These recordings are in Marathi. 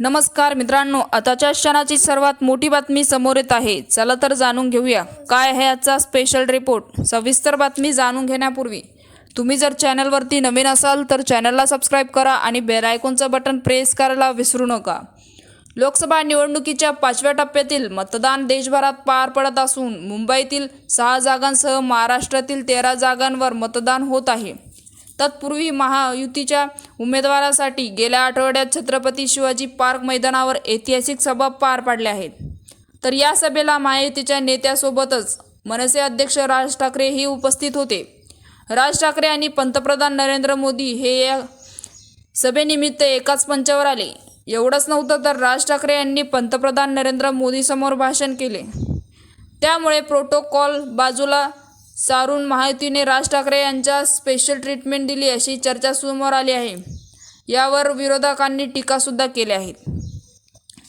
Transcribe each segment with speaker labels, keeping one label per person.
Speaker 1: नमस्कार मित्रांनो आताच्या क्षणाची सर्वात मोठी बातमी समोर येत आहे. चला तर जाणून घेऊया. काय आहे आजचा स्पेशल रिपोर्ट सविस्तर बातमी जाणून घेण्यापूर्वी तुम्ही जर चॅनलवरती नवीन असाल तर चॅनलला सबस्क्राईब करा आणि बेल आयकॉनचं बटन प्रेस करायला विसरू नका. लोकसभा निवडणुकीच्या पाचव्या टप्प्यातील मतदान देशभरात पार पडत असून मुंबईतील सहा जागांसह महाराष्ट्रातील तेरा जागांवर मतदान होत आहे. तत्पूर्वी महायुतीच्या उमेदवारासाठी गेल्या आठवड्यात छत्रपती शिवाजी पार्क मैदानावर ऐतिहासिक सभा पार पाडल्या आहेत. तर या सभेला महायुतीच्या नेत्यासोबतच मनसे अध्यक्ष राज ठाकरेही उपस्थित होते. राज ठाकरे आणि पंतप्रधान नरेंद्र मोदी हे या सभेनिमित्त एकाच मंचावर आले. एवढंच नव्हतं तर राज ठाकरे यांनी पंतप्रधान नरेंद्र मोदीसमोर भाषण केले. त्यामुळे प्रोटोकॉल बाजूला सारून महायुतीने राज ठाकरे यांच्या स्पेशल ट्रीटमेंट दिली अशी चर्चा समोर आली आहे. यावर विरोधकांनी टीकासुद्धा केली आहे.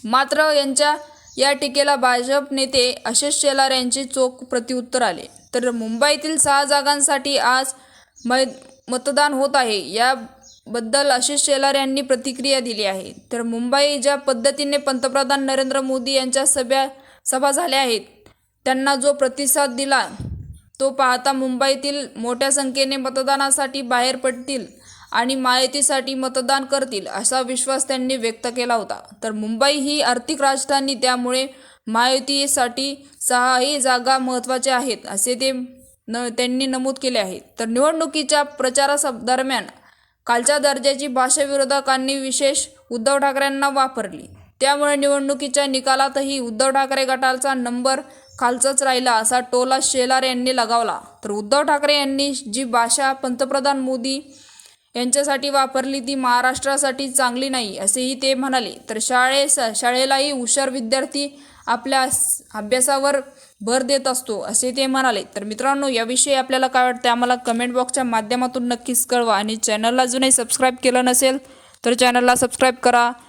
Speaker 1: मात्र यांच्या या टीकेला भाजप नेते आशिष शेलार यांचे चोख प्रत्युत्तर आले. तर मुंबईतील सहा जागांसाठी आज मै मतदान होत आहे. याबद्दल आशिष शेलार यांनी प्रतिक्रिया दिली आहे. तर मुंबई ज्या पद्धतीने पंतप्रधान नरेंद्र मोदी यांच्या सभ्या सभा झाल्या आहेत त्यांना जो प्रतिसाद दिला तो पाहता मुंबईतील मोठ्या संख्येने मतदानासाठी बाहेर पडतील आणि माहितीसाठी मतदान करतील असा विश्वास त्यांनी व्यक्त केला होता. तर मुंबई ही आर्थिक राजधानी त्यामुळे महायुतीसाठी सहाही जागा महत्त्वाच्या आहेत असे ते न त्यांनी नमूद केले आहे. तर निवडणुकीच्या प्रचारादरम्यान कालच्या दर्जाची भाषा विरोधकांनी विशेष उद्धव ठाकरेंना वापरली. त्यामुळे निवडणुकीच्या निकालातही उद्धव ठाकरे गटाचा नंबर खालचाच राहिला असा टोला शेलार यांनी लगावला. तर उद्धव ठाकरे यांनी जी भाषा पंतप्रधान मोदी यांच्यासाठी वापरली ती महाराष्ट्रासाठी चांगली नाही असेही ते म्हणाले. तर शाळे शाळेलाही हुशार विद्यार्थी आपल्या अभ्यासावर भर देत असतो असे ते म्हणाले. तर मित्रांनो याविषयी आपल्याला काय वाटतं आम्हाला कमेंट बॉक्सच्या माध्यमातून नक्कीच कळवा. आणि चॅनलला अजूनही सबस्क्राईब केलं नसेल तर चॅनलला सबस्क्राईब करा.